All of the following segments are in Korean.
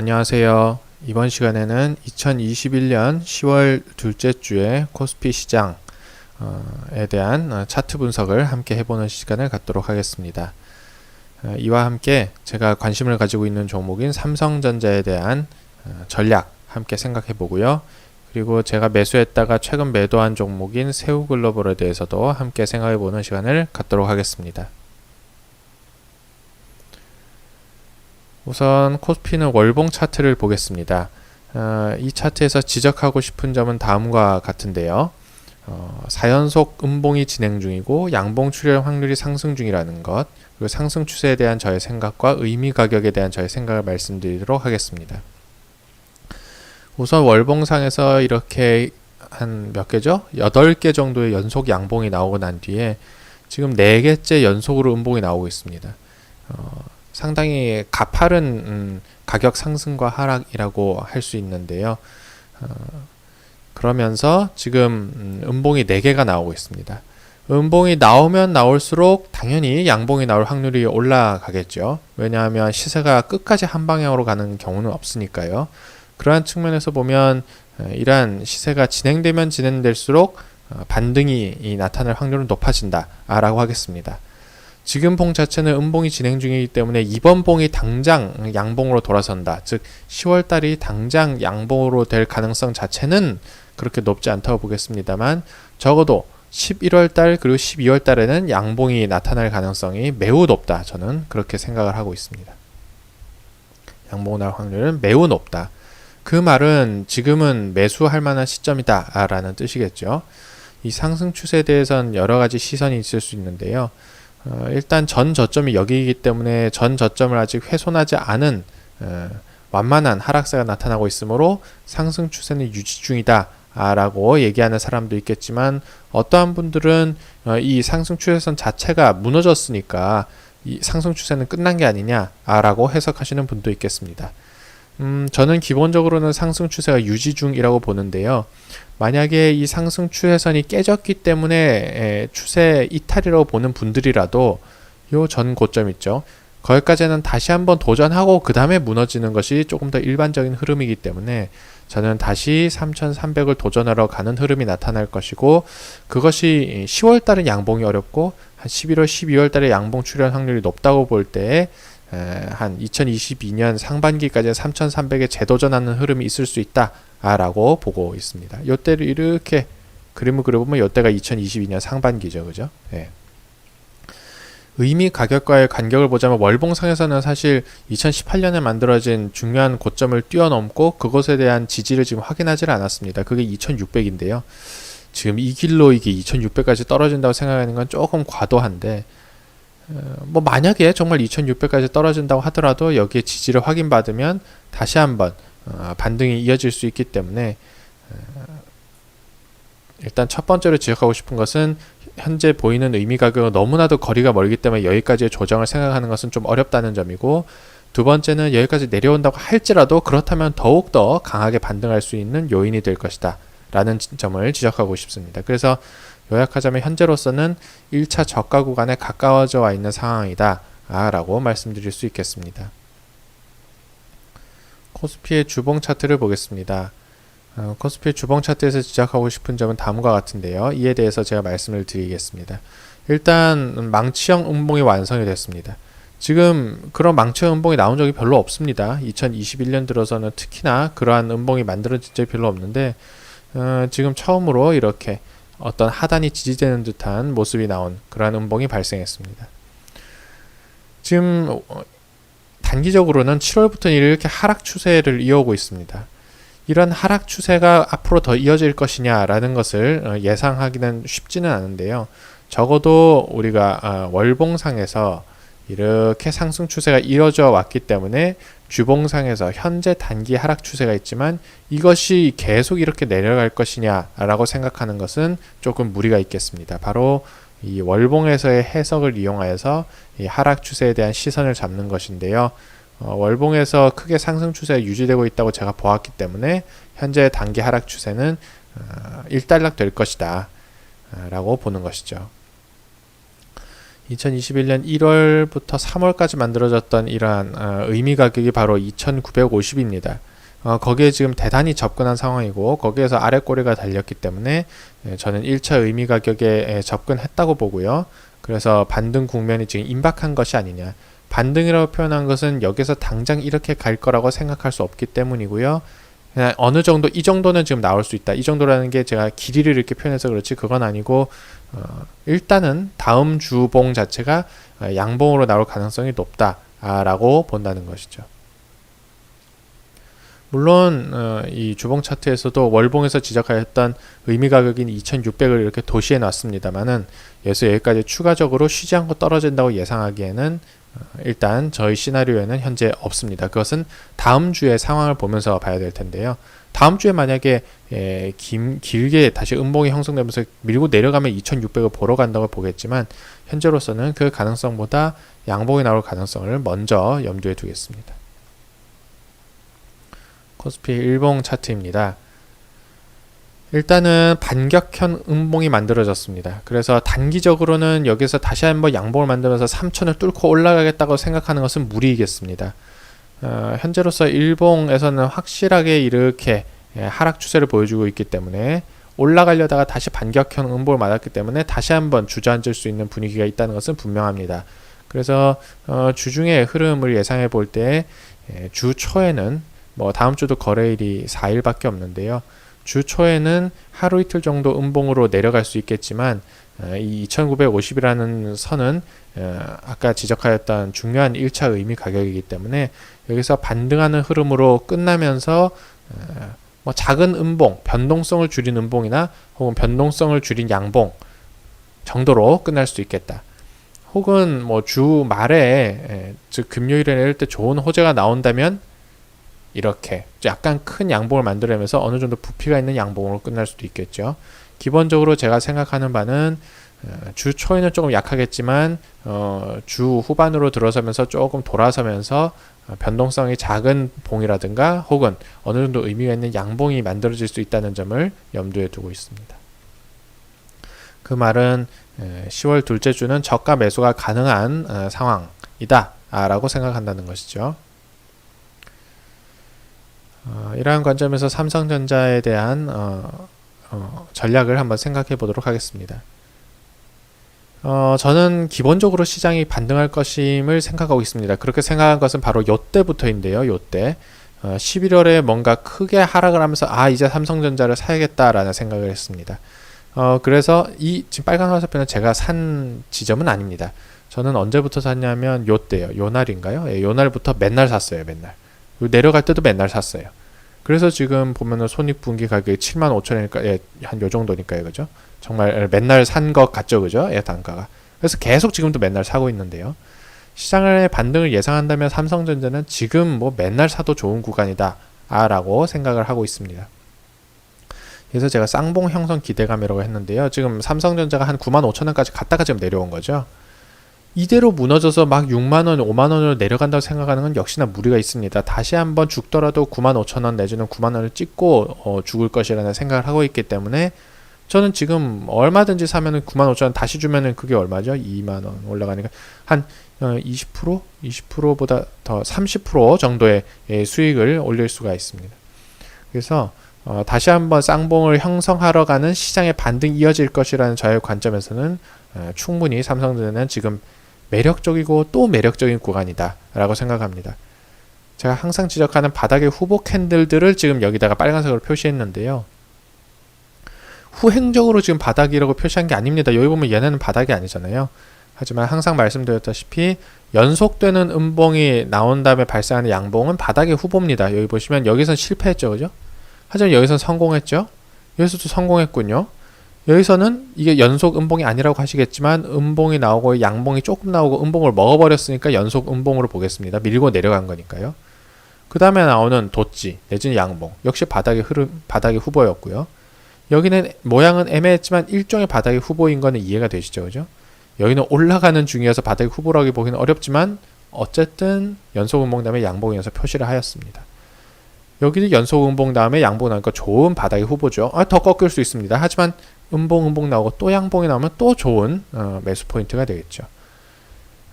안녕하세요. 이번 시간에는 2021년 10월 둘째 주의 코스피 시장에 대한 어, 차트 분석을 함께 해보는 시간을 갖도록 하겠습니다. 어, 이와 함께 제가 관심을 가지고 있는 종목인 삼성전자에 대한 어, 전략 함께 생각해 보고요. 그리고 제가 매수했다가 최근 매도한 종목인 세우글로벌에 대해서도 함께 생각해 보는 시간을 갖도록 하겠습니다. 우선 코스피는 월봉 차트를 보겠습니다. 어, 이 차트에서 지적하고 싶은 점은 다음과 같은데요. 어, 4연속 음봉이 진행 중이고 양봉 출현 확률이 상승 중이라는 것, 그리고 상승 추세에 대한 저의 생각과 의미 가격에 대한 저의 생각을 말씀드리도록 하겠습니다. 우선 월봉상에서 이렇게 한 몇 개죠? 8개 정도의 연속 양봉이 나오고 난 뒤에 지금 4개째 연속으로 음봉이 나오고 있습니다. 어, 상당히 가파른 음, 가격 상승과 하락이라고 할 수 있는데요. 어, 그러면서 지금 음, 음봉이 4개가 나오고 있습니다. 음봉이 나오면 나올수록 당연히 양봉이 나올 확률이 올라가겠죠. 왜냐하면 시세가 끝까지 한 방향으로 가는 경우는 없으니까요. 그러한 측면에서 보면 어, 이러한 시세가 진행되면 진행될수록 어, 반등이 나타날 확률은 높아진다라고 하겠습니다. 지금 봉 자체는 음봉이 진행 중이기 때문에 이번 봉이 당장 양봉으로 돌아선다. 즉 10월 달이 당장 양봉으로 될 가능성 자체는 그렇게 높지 않다고 보겠습니다만 적어도 11월 달 그리고 12월 달에는 양봉이 나타날 가능성이 매우 높다. 저는 그렇게 생각을 하고 있습니다. 양봉 날 확률은 매우 높다. 그 말은 지금은 매수할 만한 시점이다 라는 뜻이겠죠. 이 상승 추세에 대해서는 여러 가지 시선이 있을 수 있는데요. 어, 일단 전 저점이 여기이기 때문에 전 저점을 아직 훼손하지 않은 어, 완만한 하락세가 나타나고 있으므로 상승 추세는 유지 중이다. 라고 얘기하는 사람도 있겠지만 어떠한 분들은 어, 이 상승 추세선 자체가 무너졌으니까 이 상승 추세는 끝난 게 아니냐라고 해석하시는 분도 있겠습니다. 음, 저는 기본적으로는 상승 추세가 유지 중이라고 보는데요. 만약에 이 상승 추세선이 깨졌기 때문에 추세 이탈이라고 보는 분들이라도 요 전 고점 있죠. 거기까지는 다시 한번 도전하고 그 다음에 무너지는 것이 조금 더 일반적인 흐름이기 때문에 저는 다시 3,300을 도전하러 가는 흐름이 나타날 것이고 그것이 10월 달은 양봉이 어렵고 한 11월, 12월 달에 양봉 출현 확률이 높다고 볼 때 한 2022년 상반기까지 3,300에 재도전하는 흐름이 있을 수 있다. 라고 보고 있습니다. 요때를 이렇게 그림을 그려보면 요때가 2022년 상반기죠. 그죠? 예. 의미 가격과의 간격을 보자면 월봉상에서는 사실 2018년에 만들어진 중요한 고점을 뛰어넘고 그것에 대한 지지를 지금 확인하지 않았습니다. 그게 2600인데요. 지금 이 길로 이게 2600까지 떨어진다고 생각하는 건 조금 과도한데 어, 뭐 만약에 정말 2600까지 떨어진다고 하더라도 여기에 지지를 확인받으면 다시 한번 어, 반등이 이어질 수 있기 때문에 어, 일단 첫 번째로 지적하고 싶은 것은 현재 보이는 의미 가격은 너무나도 거리가 멀기 때문에 여기까지의 조정을 생각하는 것은 좀 어렵다는 점이고 두 번째는 여기까지 내려온다고 할지라도 그렇다면 더욱더 강하게 반등할 수 있는 요인이 될 것이다 라는 점을 지적하고 싶습니다. 그래서 요약하자면 현재로서는 1차 저가 구간에 가까워져 와 있는 상황이다 라고 말씀드릴 수 있겠습니다. 코스피의 주봉 차트를 보겠습니다. 어, 코스피 주봉 차트에서 지적하고 싶은 점은 다음과 같은데요. 이에 대해서 제가 말씀을 드리겠습니다. 일단 망치형 음봉이 완성이 됐습니다. 지금 그런 망치형 음봉이 나온 적이 별로 없습니다. 2021년 들어서는 특히나 그러한 음봉이 만들어진 적이 별로 없는데 어, 지금 처음으로 이렇게 어떤 하단이 지지되는 듯한 모습이 나온 그러한 음봉이 발생했습니다. 지금 어, 단기적으로는 7월부터 이렇게 하락 추세를 이어오고 있습니다. 이런 하락 추세가 앞으로 더 이어질 것이냐라는 것을 어, 예상하기는 쉽지는 않은데요. 적어도 우리가 어, 월봉상에서 이렇게 상승 추세가 이어져 왔기 때문에 주봉상에서 현재 단기 하락 추세가 있지만 이것이 계속 이렇게 내려갈 것이냐라고 생각하는 것은 조금 무리가 있겠습니다. 바로 이 월봉에서의 해석을 이용하여서 이 하락 추세에 대한 시선을 잡는 것인데요. 어, 월봉에서 크게 상승 추세가 유지되고 있다고 제가 보았기 때문에 현재 단기 하락 추세는 어, 일단락 될 것이다 라고 보는 것이죠. 2021년 1월부터 3월까지 만들어졌던 이러한 어, 의미 가격이 바로 2,950입니다. 어, 거기에 지금 대단히 접근한 상황이고 거기에서 아래 꼬리가 달렸기 때문에 예, 저는 1차 의미 가격에 예, 접근했다고 보고요. 그래서 반등 국면이 지금 임박한 것이 아니냐. 반등이라고 표현한 것은 여기서 당장 이렇게 갈 거라고 생각할 수 없기 때문이고요. 그냥 어느 정도 이 정도는 지금 나올 수 있다. 이 정도라는 게 제가 길이를 이렇게 표현해서 그렇지 그건 아니고 어, 일단은 다음 주봉 자체가 어, 양봉으로 나올 가능성이 높다라고 본다는 것이죠. 물론 어, 이 주봉 차트에서도 월봉에서 지적하였던 의미 가격인 2,600을 이렇게 도시해 놨습니다만은 여기서 여기까지 추가적으로 쉬지 않고 떨어진다고 예상하기에는 어, 일단 저희 시나리오에는 현재 없습니다. 그것은 다음 주의 상황을 보면서 봐야 될 텐데요. 다음 주에 만약에 예, 긴, 길게 다시 음봉이 형성되면서 밀고 내려가면 2,600을 보러 간다고 보겠지만 현재로서는 그 가능성보다 양봉이 나올 가능성을 먼저 염두에 두겠습니다. 코스피 일봉 차트입니다. 일단은 반격형 음봉이 만들어졌습니다. 그래서 단기적으로는 여기서 다시 한번 양봉을 만들면서 3천을 뚫고 올라가겠다고 생각하는 것은 무리이겠습니다. 어, 현재로서 일봉에서는 확실하게 이렇게 예, 하락 추세를 보여주고 있기 때문에 올라가려다가 다시 반격형 음봉을 맞았기 때문에 다시 한번 주저앉을 수 있는 분위기가 있다는 것은 분명합니다. 그래서 어, 주중의 흐름을 예상해 볼때 예, 주 초에는 뭐 다음 주도 거래일이 4일밖에 없는데요. 주 초에는 하루 이틀 정도 음봉으로 내려갈 수 있겠지만 어, 이 2950이라는 선은 어, 아까 지적하였던 중요한 1차 의미 가격이기 때문에 여기서 반등하는 흐름으로 끝나면서 어, 뭐 작은 음봉, 변동성을 줄인 음봉이나 혹은 변동성을 줄인 양봉 정도로 끝날 수 있겠다. 혹은 뭐 주 말에 즉 금요일에 내릴 때 좋은 호재가 나온다면 이렇게 약간 큰 양봉을 만들어내면서 어느 정도 부피가 있는 양봉으로 끝날 수도 있겠죠. 기본적으로 제가 생각하는 바는 어, 주 초에는 조금 약하겠지만 어, 주 후반으로 들어서면서 조금 돌아서면서 어, 변동성이 작은 봉이라든가 혹은 어느 정도 의미가 있는 양봉이 만들어질 수 있다는 점을 염두에 두고 있습니다. 그 말은 10월 둘째 주는 저가 매수가 가능한 어, 상황이다 라고 생각한다는 것이죠. 어, 이러한 관점에서 삼성전자에 대한 어, 어, 전략을 한번 생각해 보도록 하겠습니다. 어, 저는 기본적으로 시장이 반등할 것임을 생각하고 있습니다. 그렇게 생각한 것은 바로 요때부터인데요. 요때. 어, 11월에 뭔가 크게 하락을 하면서 아 이제 삼성전자를 사야겠다라는 생각을 했습니다. 어, 그래서 이 지금 빨간 화살표는 제가 산 지점은 아닙니다. 저는 언제부터 샀냐면 요때요. 요날인가요? 예, 요날부터 맨날 샀어요. 맨날. 내려갈 때도 맨날 샀어요. 그래서 지금 보면은 손익분기 가격이 7만 5천원이니까 예, 한 요 정도니까요. 그죠? 정말 맨날 산 것 같죠. 그죠? 예, 단가가. 그래서 계속 지금도 맨날 사고 있는데요. 시장의 반등을 예상한다면 삼성전자는 지금 뭐 맨날 사도 좋은 구간이다. 아, 라고 생각을 하고 있습니다. 그래서 제가 쌍봉 형성 기대감이라고 했는데요. 지금 삼성전자가 한 9만 5천 원까지 갔다가 지금 내려온 거죠. 이대로 무너져서 막 6만 원, 5만 원으로 내려간다고 생각하는 건 역시나 무리가 있습니다. 다시 한번 죽더라도 9만 5천 원 내지는 9만 원을 찍고 어, 죽을 것이라는 생각을 하고 있기 때문에 저는 지금 얼마든지 사면은 9만 5천 원 다시 주면은 그게 얼마죠? 2만 원 올라가니까 한 20% 20%보다 더 30% 정도의 예, 수익을 올릴 수가 있습니다. 그래서 어, 다시 한번 쌍봉을 형성하러 가는 시장의 반등이 이어질 것이라는 저의 관점에서는 어, 충분히 삼성전자는 지금 매력적이고 또 매력적인 구간이다라고 생각합니다. 제가 항상 지적하는 바닥의 후보 캔들들을 지금 여기다가 빨간색으로 표시했는데요. 후행적으로 지금 바닥이라고 표시한 게 아닙니다. 여기 보면 얘네는 바닥이 아니잖아요. 하지만 항상 말씀드렸다시피 연속되는 음봉이 나온 다음에 발생하는 양봉은 바닥의 후보입니다. 여기 보시면 여기선 실패했죠. 그죠? 하지만 여기선 성공했죠. 여기서도 성공했군요. 여기서는 이게 연속 음봉이 아니라고 하시겠지만 음봉이 나오고 양봉이 조금 나오고 음봉을 먹어버렸으니까 연속 음봉으로 보겠습니다. 밀고 내려간 거니까요. 그 다음에 나오는 도지 내지는 양봉 역시 바닥의 흐름 바닥의 후보였고요. 여기는 모양은 애매했지만 일종의 바닥의 후보인 거는 이해가 되시죠, 그죠? 여기는 올라가는 중이어서 바닥의 후보라고 보기는 어렵지만 어쨌든 연속 음봉 다음에 양봉이어서 표시를 하였습니다. 여기도 연속 음봉 다음에 양봉 나니까 좋은 바닥의 후보죠. 아, 더 꺾일 수 있습니다. 하지만 음봉 음봉 나오고 또 양봉이 나오면 또 좋은 어, 매수 포인트가 되겠죠.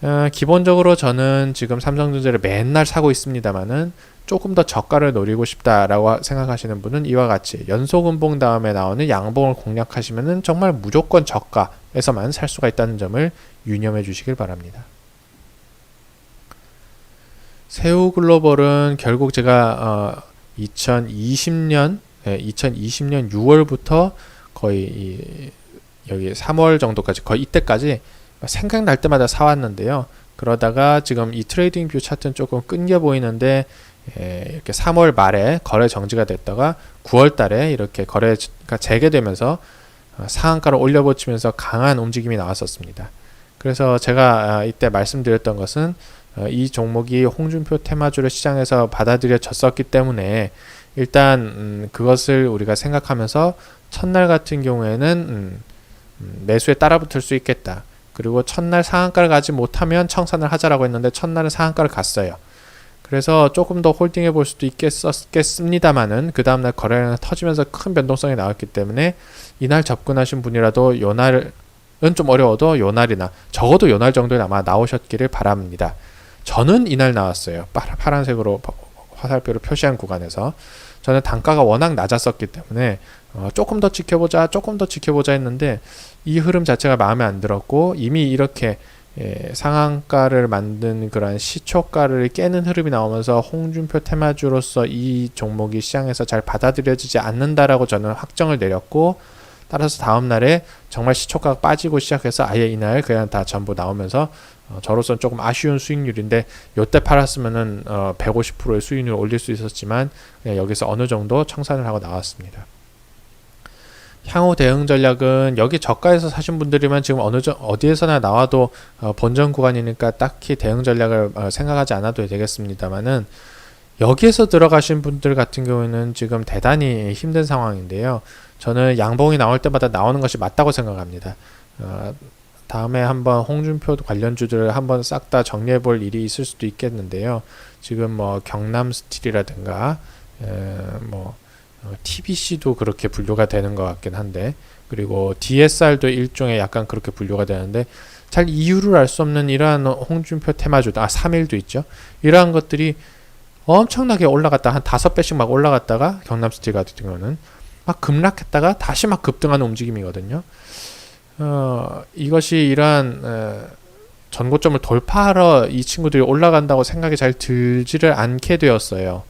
어, 기본적으로 저는 지금 삼성전자를 맨날 사고 있습니다만은 조금 더 저가를 노리고 싶다라고 생각하시는 분은 이와 같이 연속 음봉 다음에 나오는 양봉을 공략하시면은 정말 무조건 저가에서만 살 수가 있다는 점을 유념해 주시길 바랍니다. 새우 글로벌은 결국 제가 어, 2020년 네, 2020년 6월부터 거의 이, 여기 3월 정도까지 거의 이때까지 생각날 때마다 사왔는데요. 그러다가 지금 이 트레이딩 뷰 차트는 조금 끊겨 보이는데 예, 이렇게 3월 말에 거래 정지가 됐다가 9월 달에 이렇게 거래가 재개되면서 어, 상한가를 올려버치면서 강한 움직임이 나왔었습니다. 그래서 제가 아, 이때 말씀드렸던 것은 어, 이 종목이 홍준표 테마주를 시장에서 받아들여졌었기 때문에 일단 음, 그것을 우리가 생각하면서 첫날 같은 경우에는 음, 음, 매수에 따라붙을 수 있겠다. 그리고 첫날 상한가를 가지 못하면 청산을 하자라고 했는데 첫날은 상한가를 갔어요. 그래서 조금 더 홀딩해 볼 수도 있겠습니다만은 그 다음날 거래량이 터지면서 큰 변동성이 나왔기 때문에 이날 접근하신 분이라도 요날은 좀 어려워도 요날이나 적어도 요날 정도에 아마 나오셨기를 바랍니다. 저는 이날 나왔어요. 파란색으로 화살표로 표시한 구간에서 저는 단가가 워낙 낮았었기 때문에 어, 조금 더 지켜보자, 조금 더 지켜보자 했는데 이 흐름 자체가 마음에 안 들었고 이미 이렇게 예, 상한가를 만든 그런 시초가를 깨는 흐름이 나오면서 홍준표 테마주로서 이 종목이 시장에서 잘 받아들여지지 않는다라고 저는 확정을 내렸고 따라서 다음 날에 정말 시초가가 빠지고 시작해서 아예 이날 그냥 다 전부 나오면서 어, 저로서는 조금 아쉬운 수익률인데 요때 팔았으면은 어, 150%의 수익률을 올릴 수 있었지만 여기서 어느 정도 청산을 하고 나왔습니다. 향후 대응 전략은 여기 저가에서 사신 분들이면 지금 어느 정 어디에서나 나와도 어, 본전 구간이니까 딱히 대응 전략을 어, 생각하지 않아도 되겠습니다만은 여기에서 들어가신 분들 같은 경우에는 지금 대단히 힘든 상황인데요. 저는 양봉이 나올 때마다 나오는 것이 맞다고 생각합니다. 어, 다음에 한번 홍준표 관련주들을 한번 싹 다 정리해 볼 일이 있을 수도 있겠는데요. 지금 뭐 경남 스틸이라든가 에, 뭐 어, TBC도 그렇게 분류가 되는 것 같긴 한데 그리고 DSR도 일종의 약간 그렇게 분류가 되는데 잘 이유를 알 수 없는 이러한 홍준표 테마주 아 3일도 있죠. 이러한 것들이 엄청나게 올라갔다 한 다섯 배씩 막 올라갔다가 경남 스틸 같은 경우는 막 급락했다가 다시 막 급등하는 움직임이거든요. 어, 이것이 이러한 에, 전고점을 돌파하러 이 친구들이 올라간다고 생각이 잘 들지를 않게 되었어요.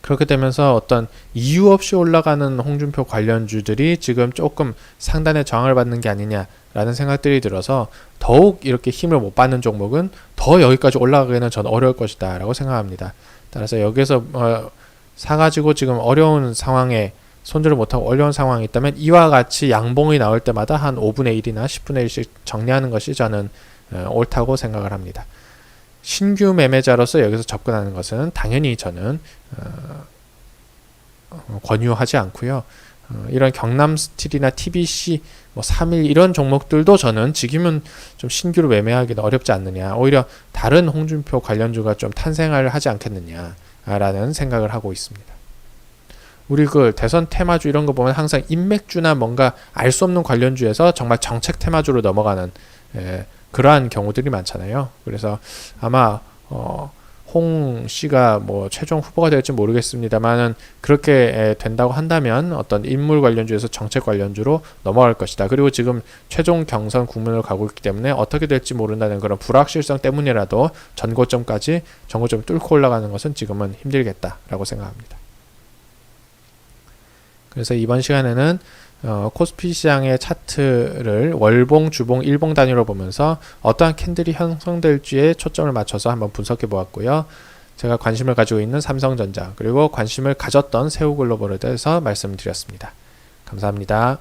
그렇게 되면서 어떤 이유 없이 올라가는 홍준표 관련주들이 지금 조금 상단에 저항을 받는 게 아니냐라는 생각들이 들어서 더욱 이렇게 힘을 못 받는 종목은 더 여기까지 올라가기는 전 어려울 것이다 라고 생각합니다. 따라서 여기서 어, 사가지고 지금 어려운 상황에 손질을 못하고 어려운 상황이 있다면 이와 같이 양봉이 나올 때마다 한 5분의 1이나 10분의 1씩 정리하는 것이 저는 어, 옳다고 생각을 합니다. 신규 매매자로서 여기서 접근하는 것은 당연히 저는 어, 어, 권유하지 않고요. 어, 이런 경남 스틸이나 TBC, 뭐 3일 이런 종목들도 저는 지금은 좀 신규로 매매하기는 어렵지 않느냐. 오히려 다른 홍준표 관련주가 좀 탄생을 하지 않겠느냐 라는 생각을 하고 있습니다. 우리 그 대선 테마주 이런 거 보면 항상 인맥주나 뭔가 알 수 없는 관련주에서 정말 정책 테마주로 넘어가는 예, 그러한 경우들이 많잖아요. 그래서 아마 어, 홍 씨가 뭐 최종 후보가 될지 모르겠습니다만은 그렇게 된다고 한다면 어떤 인물 관련주에서 정책 관련주로 넘어갈 것이다. 그리고 지금 최종 경선 국면을 가고 있기 때문에 어떻게 될지 모른다는 그런 불확실성 때문이라도 전고점까지 전고점 뚫고 올라가는 것은 지금은 힘들겠다라고 생각합니다. 그래서 이번 시간에는 어, 코스피 시장의 차트를 월봉, 주봉, 일봉 단위로 보면서 어떠한 캔들이 형성될지에 초점을 맞춰서 한번 분석해 보았고요. 제가 관심을 가지고 있는 삼성전자 그리고 관심을 가졌던 세우글로벌에 대해서 말씀드렸습니다. 감사합니다.